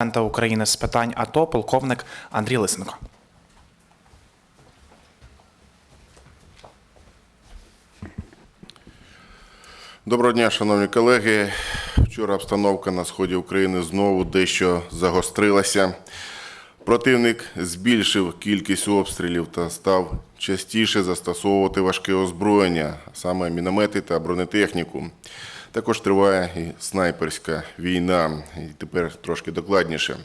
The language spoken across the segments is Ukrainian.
президента України з питань АТО, полковник Андрій Лисенко. Доброго дня, шановні колеги. Вчора обстановка на сході України знову дещо загострилася. Противник збільшив кількість обстрілів та став частіше застосовувати важке озброєння, саме міномети та бронетехніку. Також триває і снайперська війна. І тепер трошки докладніше.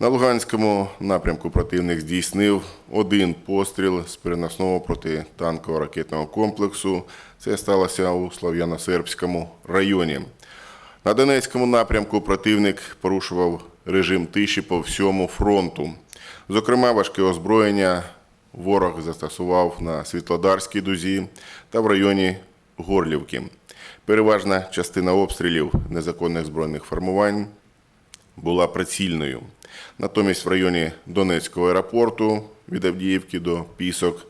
На Луганському напрямку противник здійснив один постріл з переносного протитанкового ракетного комплексу. Це сталося у Слов'яно-Сербському районі. На Донецькому напрямку противник порушував режим тиші по всьому фронту. Зокрема, важке озброєння ворог застосував на Світлодарській дузі та в районі Горлівки. Переважна частина обстрілів незаконних збройних формувань була прицільною. Натомість в районі Донецького аеропорту від Авдіївки до Пісок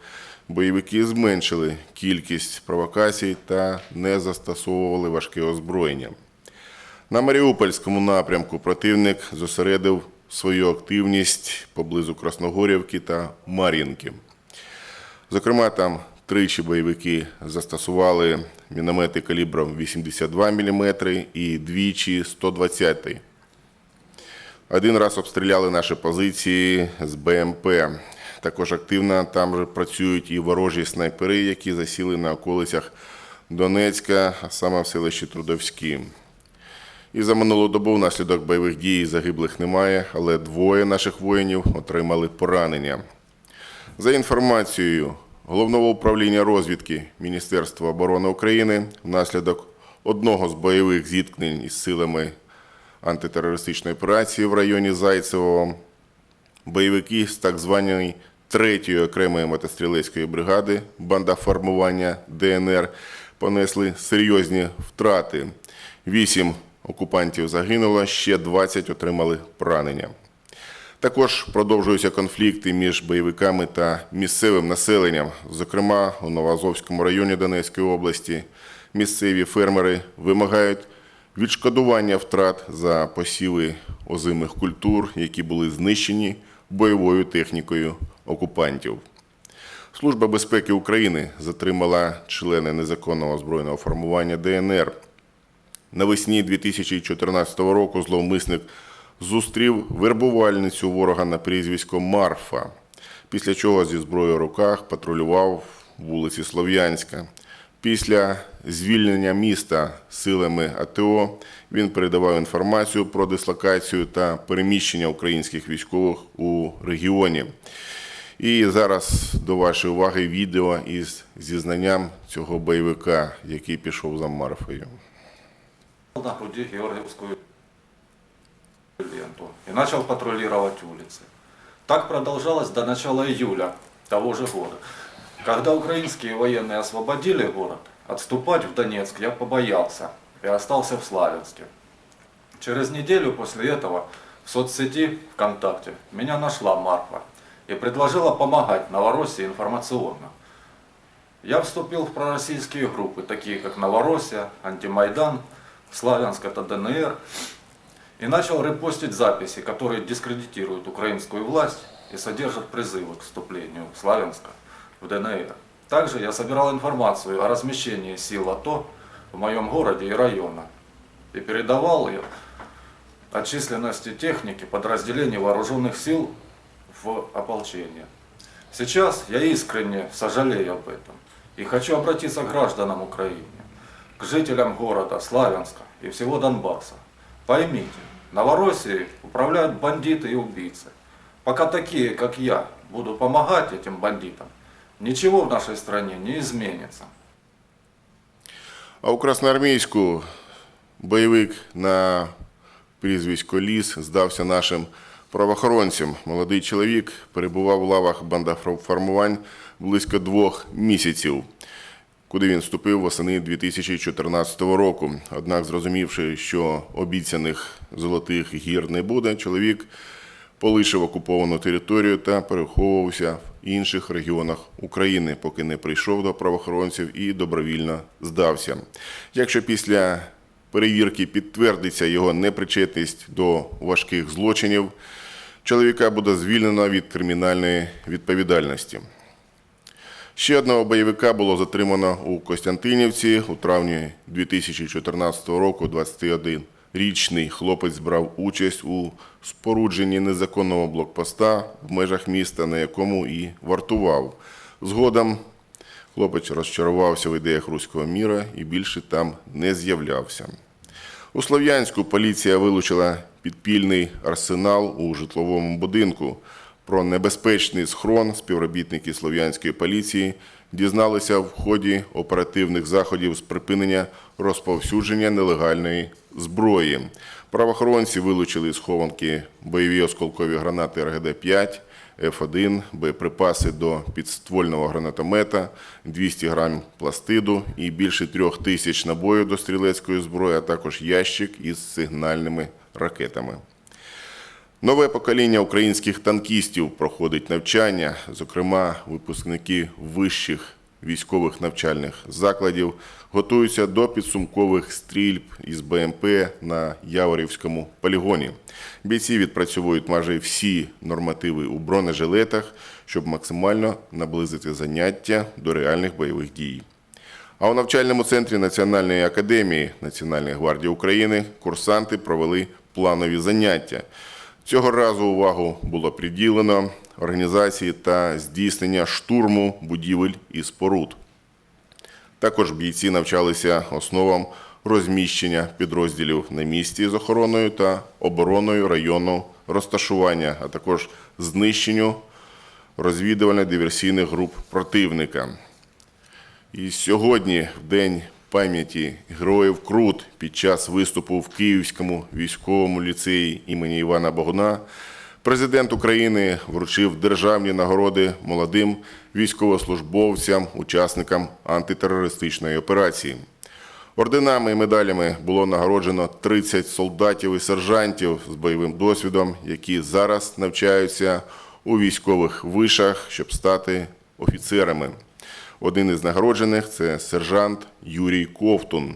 бойовики зменшили кількість провокацій та не застосовували важке озброєння. На Маріупольському напрямку противник зосередив свою активність поблизу Красногорівки та Мар'їнки. Зокрема, там тричі бойовики застосували міномети калібром 82 мм і двічі 120 -й. Один раз обстріляли наші позиції з БМП. Також активно там працюють і ворожі снайпери, які засіли на околицях Донецька, а саме в селищі Трудовські. І за минулу добу внаслідок бойових дій загиблих немає, але двоє наших воїнів отримали поранення. За інформацією Головного управління розвідки Міністерства оборони України, внаслідок одного з бойових зіткнень із силами антитерористичної операції в районі Зайцевого, бойовики з так званої третьої окремої мотострілецької бригади банда формування ДНР понесли серйозні втрати. Вісім окупантів загинуло, ще 20 отримали поранення. Також продовжуються конфлікти між бойовиками та місцевим населенням. Зокрема, у Новоазовському районі Донецької області місцеві фермери вимагають відшкодування втрат за посіви озимих культур, які були знищені бойовою технікою окупантів. Служба безпеки України затримала члени незаконного збройного формування ДНР. Навесні 2014 року зловмисник зустрів вербувальницю ворога на прізвисько Марфа, після чого зі зброєю в руках патрулював вулиці Слов'янська. Після звільнення міста силами АТО він передавав інформацію про дислокацію та переміщення українських військових у регіоні. І зараз до вашої уваги відео із зізнанням цього бойовика, який пішов за Марфою. на груди Георгиевскую ленту и начал патрулировать улицы. Так продолжалось до начала июля того же года. Когда украинские военные освободили город, отступать в Донецк я побоялся и остался в Славянске. Через неделю после этого в соцсети ВКонтакте меня нашла Марфа и предложила помогать Новороссии информационно. Я вступил в пророссийские группы, такие как Новороссия, Антимайдан, Славянск это ДНР, и начал репостить записи, которые дискредитируют украинскую власть и содержат призывы к вступлению Славянска в ДНР. Также я собирал информацию о размещении сил АТО в моем городе и районе и передавал ее о численности техники подразделений вооруженных сил в ополчение. Сейчас я искренне сожалею об этом и хочу обратиться к гражданам Украины, к жителям города Славянска и всего Донбасса. Поймите, Новороссией управляют бандиты и убийцы. Пока такие, как я, будут помогать этим бандитам, ничего в нашей стране не изменится. А у Красноармійську бойовик на прізвисько Ліс здався нашим правоохоронцям. Молодий чоловік перебував в лавах бандаформувань близько двох місяців, Куди він вступив восени 2014 року. Однак, зрозумівши, що обіцяних золотих гір не буде, чоловік полишив окуповану територію та переховувався в інших регіонах України, поки не прийшов до правоохоронців і добровільно здався. Якщо після перевірки підтвердиться його непричетність до важких злочинів, чоловіка буде звільнено від кримінальної відповідальності. Ще одного бойовика було затримано у Костянтинівці у травні 2014 року. 21-річний хлопець брав участь у спорудженні незаконного блокпоста в межах міста, на якому і вартував. Згодом хлопець розчарувався в ідеях руського міра і більше там не з'являвся. У Слов'янську поліція вилучила підпільний арсенал у житловому будинку. Про небезпечний схрон співробітники слов'янської поліції дізналися в ході оперативних заходів з припинення розповсюдження нелегальної зброї. Правоохоронці вилучили з хованки бойові осколкові гранати РГД-5, Ф1, боєприпаси до підствольного гранатомета, 200 грам пластиду і більше трьох тисяч набоїв до стрілецької зброї, а також ящик із сигнальними ракетами. Нове покоління українських танкістів проходить навчання, зокрема, випускники вищих військових навчальних закладів готуються до підсумкових стрільб із БМП на Яворівському полігоні. Бійці відпрацьовують майже всі нормативи у бронежилетах, щоб максимально наблизити заняття до реальних бойових дій. А у навчальному центрі Національної академії Національної гвардії України курсанти провели планові заняття. Цього разу увагу було приділено організації та здійснення штурму будівель і споруд. Також бійці навчалися основам розміщення підрозділів на місці з охороною та обороною району розташування, а також знищенню розвідувально-диверсійних груп противника. І сьогодні, в День пам'яті Героїв Крут, під час виступу в Київському військовому ліцеї імені Івана Богуна, президент України вручив державні нагороди молодим військовослужбовцям, учасникам антитерористичної операції. Орденами і медалями було нагороджено 30 солдатів і сержантів з бойовим досвідом, які зараз навчаються у військових вишах, щоб стати офіцерами. Один із нагороджених це сержант Юрій Ковтун.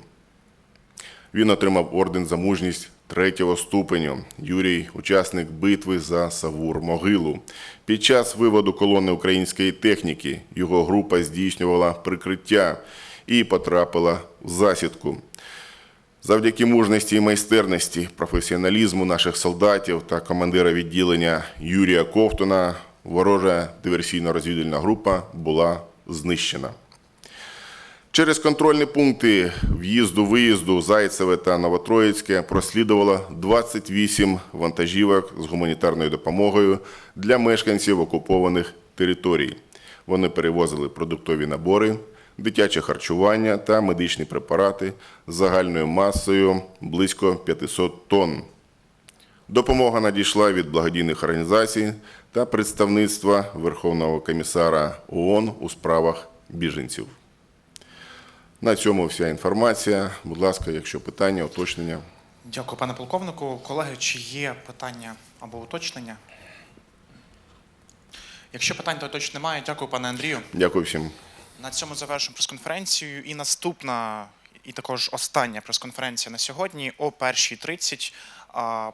Він отримав орден за мужність третього ступеню. Юрій учасник битви за Савур Могилу. Під час виводу колони української техніки його група здійснювала прикриття і потрапила в засідку. Завдяки мужності і майстерності, професіоналізму наших солдатів та командира відділення Юрія Ковтуна ворожа диверсійно-розвідувальна група була знищена. Через контрольні пункти в'їзду-виїзду Зайцеве та Новотроїцьке прослідувало 28 вантажівок з гуманітарною допомогою для мешканців окупованих територій. Вони перевозили продуктові набори, дитяче харчування та медичні препарати з загальною масою близько 500 тонн. Допомога надійшла від благодійних організацій та представництва Верховного комісара ООН у справах біженців. На цьому вся інформація. Будь ласка, якщо питання, уточнення. Дякую, пане полковнику. Колеги, чи є питання або уточнення? Якщо питань, то точно немає. Дякую, пане Андрію. Дякую всім. На цьому завершимо прес-конференцію. І наступна, і також остання прес-конференція на сьогодні о 1.30. А,